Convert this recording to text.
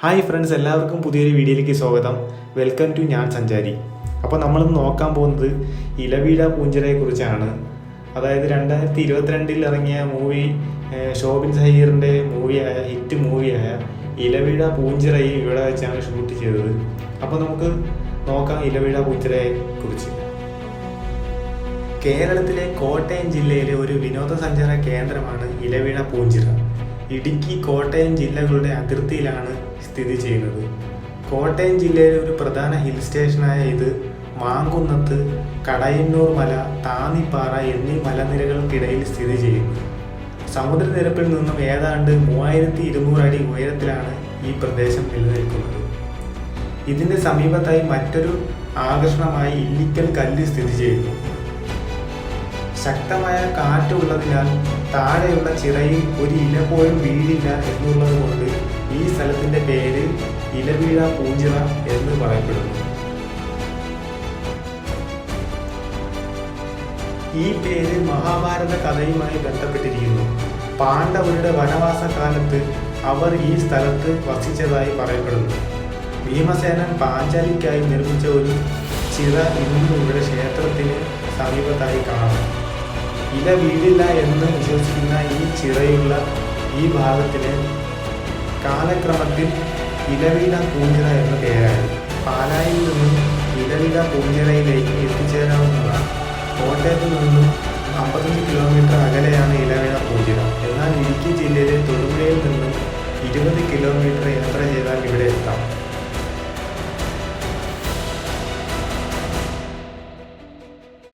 Hi friends എല്ലാവർക്കും പുതിയൊരു വീഡിയോയിലേക്ക് സ്വാഗതം. വെൽക്കം ടു ഞാൻ സഞ്ചാരി. അപ്പോൾ നമ്മളിന്ന് നോക്കാൻ പോകുന്നത് ഇലവീഴ പൂഞ്ചിറയെക്കുറിച്ചാണ് അതായത് രണ്ടായിരത്തി ഇരുപത്തിരണ്ടിൽ ഇറങ്ങിയ മൂവി ഷോബിൻ സഹീറിന്റെ മൂവിയായ ഹിറ്റ് മൂവിയായ ഇലവീഴ പൂഞ്ചിറയെ ഇവിടെ വെച്ചാണ് ഷൂട്ട് ചെയ്തത്. അപ്പോൾ നമുക്ക് നോക്കാം ഇലവീഴ പൂഞ്ചിറയെക്കുറിച്ച് കേരളത്തിലെ കോട്ടയം ജില്ലയിലെ ഒരു വിനോദസഞ്ചാര കേന്ദ്രമാണ് ഇലവീഴ പൂഞ്ചിറ. ഇടുക്കി കോട്ടയം ജില്ലകളുടെ അതിർത്തിയിലാണ് സ്ഥിതി ചെയ്യുന്നത്. കോട്ടയം ജില്ലയിലെ ഒരു പ്രധാന ഹിൽ സ്റ്റേഷനായ ഇത് മാങ്കുന്നത്ത് കടയന്നൂർ മല താന്നിപ്പാറ എന്നീ മലനിരകൾക്കിടയിൽ സ്ഥിതി ചെയ്യുന്നു. സമുദ്രനിരപ്പിൽ നിന്നും ഏതാണ്ട് മൂവായിരത്തി ഇരുന്നൂറ് അടി ഉയരത്തിലാണ് ഈ പ്രദേശം നിലനിൽക്കുന്നത്. ഇതിന്റെ സമീപത്തായി മറ്റൊരു ആകർഷണമായി ഇല്ലിക്കൽ കല്ല് സ്ഥിതി ചെയ്യുന്നു. ശക്തമായ കാറ്റുള്ളതിനാൽ താഴെയുള്ള ചിറയിൽ ഒരു ഇല പോലും വീഴില്ല എന്നുള്ളത് കൊണ്ട് ഈ സ്ഥലത്തിന്റെ പേര് ഇലവീഴ പൂഞ്ചിറ എന്ന് പറയപ്പെടുന്നു. ഈ പേര് മഹാഭാരത കഥയുമായി ബന്ധപ്പെട്ടിരിക്കുന്നു. പാണ്ഡവരുടെ വനവാസ കാലത്ത് അവർ ഈ സ്ഥലത്ത് വസിച്ചതായി പറയപ്പെടുന്നു. ഭീമസേനൻ പാഞ്ചാലിക്കായി നിർമ്മിച്ച ഒരു ചിറ ഇന്നും ഇവിടെ ക്ഷേത്രത്തിന് സമീപത്തായി കാണാം. ഇല വീഴില്ല എന്ന് വിശ്വസിക്കുന്ന ഈ ചിറയുള്ള ഈ ഭാഗത്തിന് കാലക്രമത്തിൽ ഇലവില പൂഞ്ചിറ എന്ന പേരായി പാലായിൽ നിന്നും ഇലവില പൂഞ്ചിറയിലേക്ക് എത്തിച്ചേരാവുന്നതാണ്. കോട്ടയത്ത് നിന്നും അമ്പത്തഞ്ച് കിലോമീറ്റർ അകലെയാണ് ഇലവില പൂഞ്ചിറ. എന്നാൽ ഇടുക്കി ജില്ലയിലെ തൊടുപുഴയിൽ നിന്നും ഇരുപത് കിലോമീറ്റർ യാത്ര ചെയ്താൽ ഇവിടെ എത്താം.